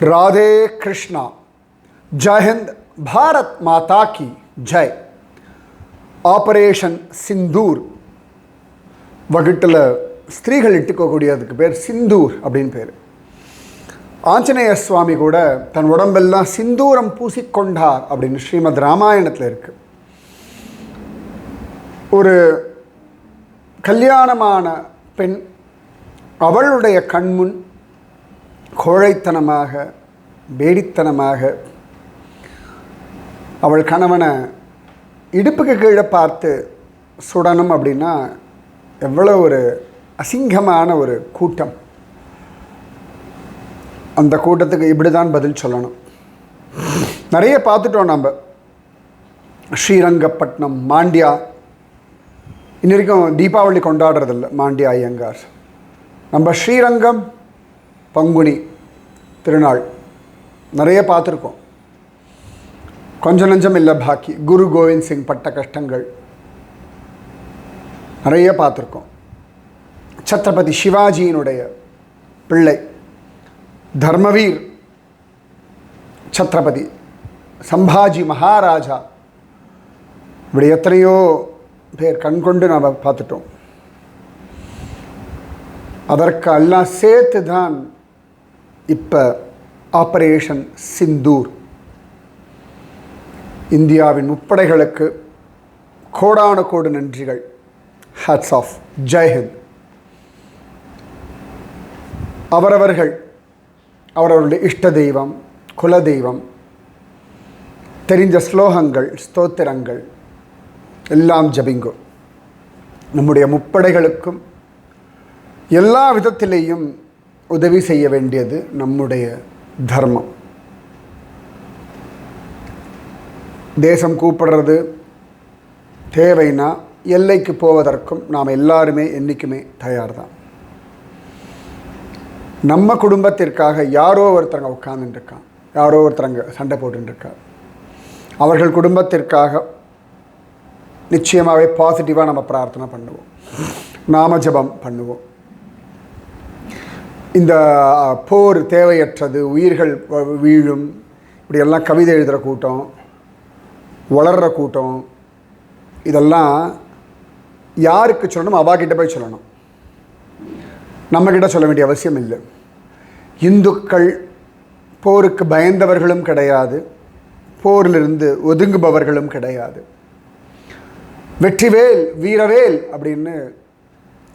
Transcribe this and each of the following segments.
ராதே கிருஷ்ணா. ஜஹிந்த் பாரத் மாதா கி Jai. Operation Sindoor. வகுட்டில் ஸ்திரீகள் இட்டுக்கக்கூடியதுக்கு பேர் சிந்தூர் அப்படின்னு பேர். ஆஞ்சநேய சுவாமி கூட தன் உடம்பெல்லாம் சிந்தூரம் பூசிக்கொண்டார் அப்படின்னு ஸ்ரீமத் ராமாயணத்தில் இருக்கு. ஒரு கல்யாணமான பெண் அவளுடைய கண்முன் கோழைத்தனமாக வேடித்தனமாக அவள் கணவனை இடுப்புக்கு கீழே பார்த்து சுடணும் அப்படின்னா எவ்வளோ ஒரு அசிங்கமான ஒரு கூட்டம். அந்த கூட்டத்துக்கு இப்படி தான் பதில் சொல்லணும். நிறைய பார்த்துட்டோம் நம்ம ஸ்ரீரங்கப்பட்டினம் மாண்டியா. இன்ன வரைக்கும் தீபாவளி கொண்டாடுறதில்ல மாண்டியா ஐயங்கார். நம்ம ஸ்ரீரங்கம் பங்குனி திருநாள். நிறைய பார்த்துருக்கோம். கொஞ்சம் நஞ்சம் இல்லை பாக்கி. குரு கோவிந்த் சிங் பட்ட கஷ்டங்கள். நிறைய பார்த்துருக்கோம். சத்ரபதி சிவாஜியினுடைய பிள்ளை தர்மவீர் சத்ரபதி சம்பாஜி மகாராஜா. இப்படி எத்தனையோ பேர் கண்கொண்டு நாம் பார்த்துட்டோம். அதற்கு எல்லாம் சேர்த்து தான் இப்போ ஆபரேஷன் சிந்தூர் இந்தியாவின் முப்படைகளுக்கு கோடான கோடு நன்றிகள். ஹேட்ஸ் ஆஃப் ஜெய்ஹிந்த் அவரவர்கள் அவரவருடைய இஷ்ட தெய்வம் குல தெய்வம் தெரிஞ்ச ஸ்லோகங்கள் ஸ்தோத்திரங்கள் எல்லாம் ஜபிங்கோ. நம்முடைய முப்படைகளுக்கும் எல்லா விதத்திலேயும் உதவி செய்ய வேண்டியது நம்முடைய தர்மம். தேசம் கூப்பிடுறது தேவைன்னா எல்லைக்கு போவதற்கும் நாம் எல்லாருமே என்றைக்குமே தயார் தான் நம்ம குடும்பத்திற்காக யாரோ ஒருத்தரங்க உட்காந்துட்டுருக்கான் யாரோ ஒருத்தரங்க சண்டை போட்டுருக்கார் அவர்கள் குடும்பத்திற்காக நிச்சயமாகவே பாசிட்டிவாக நம்ம பிரார்த்தனை பண்ணுவோம். நாம ஜபம் பண்ணுவோம். இந்த போர் தேவையற்றது உயிர்கள் வீழும் இப்படியெல்லாம் கவிதை எழுதுகிற கூட்டம் வளர்கிற கூட்டம் இதெல்லாம் யாருக்கு சொல்லணும் அவாக்கிட்ட போய் சொல்லணும். நம்மக்கிட்ட சொல்ல வேண்டிய அவசியம் இல்லை. இந்துக்கள் போருக்கு பயந்தவர்களும் கிடையாது. போரிலிருந்து ஒதுங்குபவர்களும் கிடையாது. வெற்றிவேல் வீரவேல் அப்படின்னு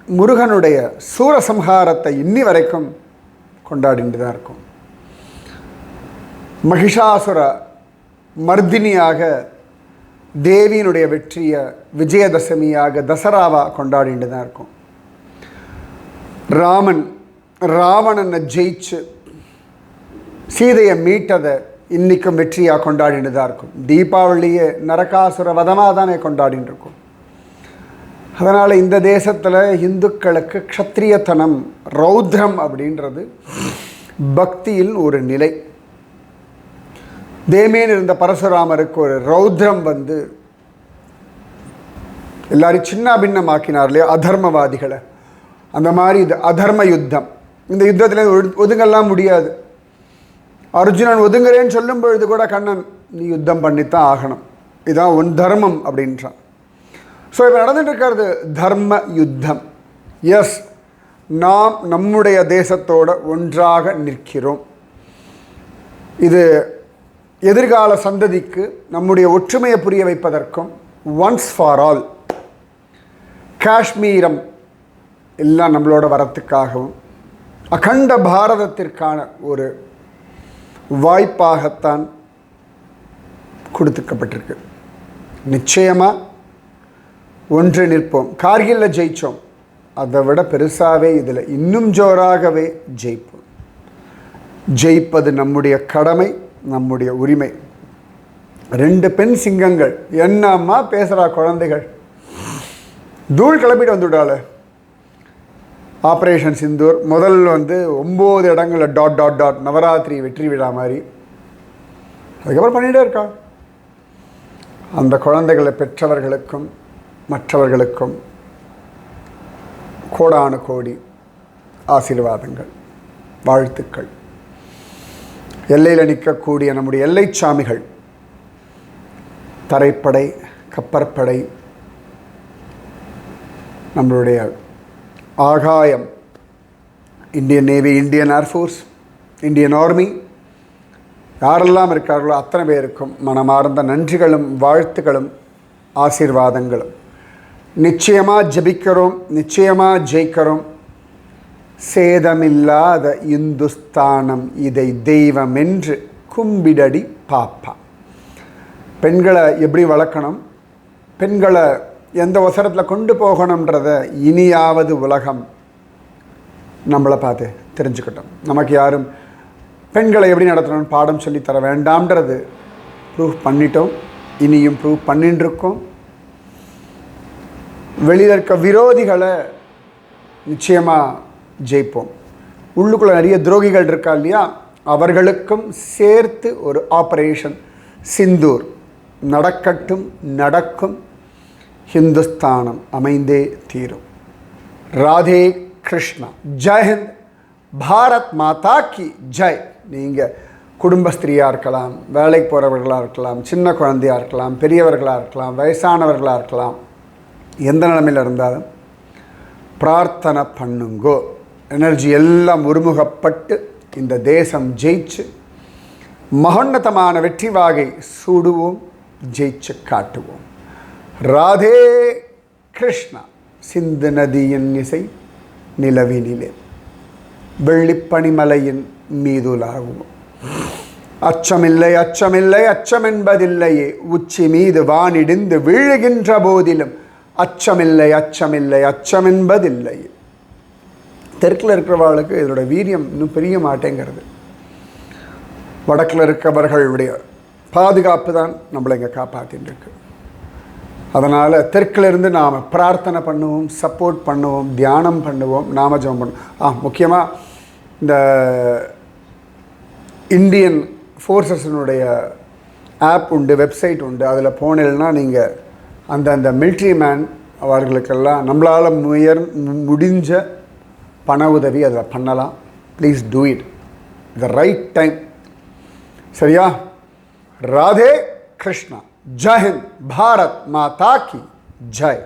முருகனுடைய சூரசம்ஹாரத்தை இன்னி வரைக்கும் கொண்டாடிட்டு தான் இருக்கும் மகிஷாசுர மர்தினியாக தேவியினுடைய வெற்றியை விஜயதசமியாக தசராவா கொண்டாடிட்டு தான் இருக்கும் ராமன் ராவணனை ஜெயிச்சு சீதையை மீட்டதை இன்றைக்கும் வெற்றியாக கொண்டாடிட்டு தான் இருக்கும் தீபாவளியை நரகாசுர வதமாக தானே கொண்டாடிட்டு இருக்கும் அதனால் இந்த தேசத்தில் இந்துக்களுக்கு க்ஷத்ரியத்தனம் ரௌத்ரம் அப்படின்றது பக்தியில் ஒரு நிலை. தேமேன் இருந்த பரசுராமருக்கு ஒரு ரௌத்ரம் வந்து எல்லாரையும் சின்ன பின்னமாக்கினார் இல்லையா? அதர்மவாதிகளை. அந்த மாதிரி இது அதர்ம யுத்தம். இந்த யுத்தத்தில் ஒதுங்கலாம் முடியாது. அர்ஜுனன் ஒதுங்குறேன்னு சொல்லும் பொழுது கூட கண்ணன் நீ யுத்தம் பண்ணித்தான் ஆகணும். இதுதான் உன் தர்மம் அப்படின்றான். ஸோ இப்போ நடந்துட்டு இருக்கிறது தர்ம யுத்தம். எஸ் நாம் நம்முடைய தேசத்தோட ஒன்றாக நிற்கிறோம். இது எதிர்கால சந்ததிக்கு நம்முடைய ஒற்றுமையை புரிய வைப்பதற்கும் ஒன்ஸ் ஃபார் ஆல் காஷ்மீரம் எல்லாம் நம்மளோட வரத்துக்காகவும் அகண்ட பாரதத்திற்கான ஒரு வாய்ப்பாகத்தான் கொடுத்துக்கப்பட்டிருக்கு. நிச்சயமாக ஒன்று நிற்போம். கார்கில்ல ஜெயித்தோம் அதை விட பெருசாகவே இதில். இன்னும் ஜோராகவே ஜெயிப்போம். ஜெயிப்பது நம்முடைய கடமை நம்முடைய உரிமை. ரெண்டு பெண் சிங்கங்கள். என்னம்மா பேசுகிறா குழந்தைகள்? தூள் கிளப்பிட்டு வந்துவிட்டாளே ஆப்ரேஷன் சிந்தூர். முதல் வந்து ஒம்பது இடங்களில் டாட் டாட் டாட் நவராத்திரி வெற்றி விழா மாதிரி. அதுக்கப்புறம் பண்ணிகிட்டே இருக்கா. அந்த குழந்தைகளை பெற்றவர்களுக்கும் மற்றவர்களுக்கும் கோடானு கோடி ஆசீர்வாதங்கள் வாழ்த்துக்கள். எல்லையில் நிற்கக்கூடிய நம்முடைய எல்லை சாமிகள் தரைப்படை கப்பற்படை நம்மளுடைய ஆகாயம் Indian navy Indian air force Indian army யாரெல்லாம் இருக்கார்களோ அத்தனை பேருக்கும் மனமார்ந்த நன்றிகளும் வாழ்த்துக்களும் ஆசீர்வாதங்களும். நிச்சயமாக ஜெபிக்கிறோம் நிச்சயமாக ஜெயிக்கிறோம். சேதமில்லாத இந்துஸ்தானம் இதை தெய்வம் என்று கும்பிடடி பாப்பா. பெண்களை எப்படி வளர்க்கணும்? பெண்களை எந்த அவசரத்தில் கொண்டு போகணுன்றத இனியாவது உலகம் நம்மளை பார்த்து தெரிஞ்சுக்கிட்டோம். நமக்கு யாரும் பெண்களை எப்படி நடத்தணும்னு பாடம் சொல்லித் தர வேண்டாம்ன்றது ப்ரூவ் பண்ணிட்டோம். இனியும் ப்ரூவ் பண்ணிட்டு இருக்கோம் வெளியில் இருக்க விரோதிகளை நிச்சயமாக ஜெயிப்போம். உள்ளுக்குள்ளே நிறைய துரோகிகள் இருக்கா இல்லையா? அவர்களுக்கும் சேர்த்து ஒரு ஆப்ரேஷன் சிந்தூர் நடக்கட்டும் நடக்கும். ஹிந்துஸ்தானம் அமைந்தே தீரும். ராதே கிருஷ்ணா. ஜெயஹிந்த் பாரத் மாதா கி ஜெய். நீங்கள் குடும்பஸ்திரியாக இருக்கலாம் வேலைக்கு போகிறவர்களாக இருக்கலாம் சின்ன குழந்தையாக இருக்கலாம் பெரியவர்களாக இருக்கலாம் வயசானவர்களாக இருக்கலாம். எந்த நிலைமையில் இருந்தாலும் பிரார்த்தனை பண்ணுங்கோ. எனர்ஜி எல்லாம் ஒருமுகப்பட்டு இந்த தேசம் ஜெயிச்சு மகோன்னதமான வெற்றி வாகை சூடுவோம் ஜெயிச்சு காட்டுவோம். ராதே கிருஷ்ணா சிந்து நதியின் இசை நிலவினிலே. வெள்ளிப்பனிமலையின் மீதுலாகுவோம். அச்சமில்லை அச்சமில்லை அச்சம் என்பதில்லையே உச்சி மீது வானிடிந்து வீழுகின்ற போதிலும் அச்சமில்லை அச்சமில்லை அச்சம் என்பதில்லை தெற்கில் இருக்கிறவர்களுக்கு இதோட வீரியம் இன்னும் பெரிய மாட்டேங்கிறது. வடக்கில் இருக்கிறவர்களுடைய பாதுகாப்பு தான் நம்மளை இங்கே காப்பாற்றின்னு இருக்கு அதனால் தெற்கிலிருந்து நாம் பிரார்த்தனை பண்ணுவோம் சப்போர்ட் பண்ணுவோம் தியானம் பண்ணுவோம் நாம ஜெபம் பண்ணுவோம். ஆ முக்கியமாக இந்த இந்தியன் ஃபோர்ஸஸினுடைய ஆப் உண்டு வெப்சைட் உண்டு. அதில் போனீங்கன்னா நீங்கள் அந்த அந்த மிலிட்ரி மேன் அவர்களுக்கெல்லாம் நம்மளால் முயர் முடிஞ்ச பண உதவி அதில் பண்ணலாம். Please do it the right time சரியா? ராதே கிருஷ்ணா. ஜெய் பாரத் மாதா கி ஜெய்.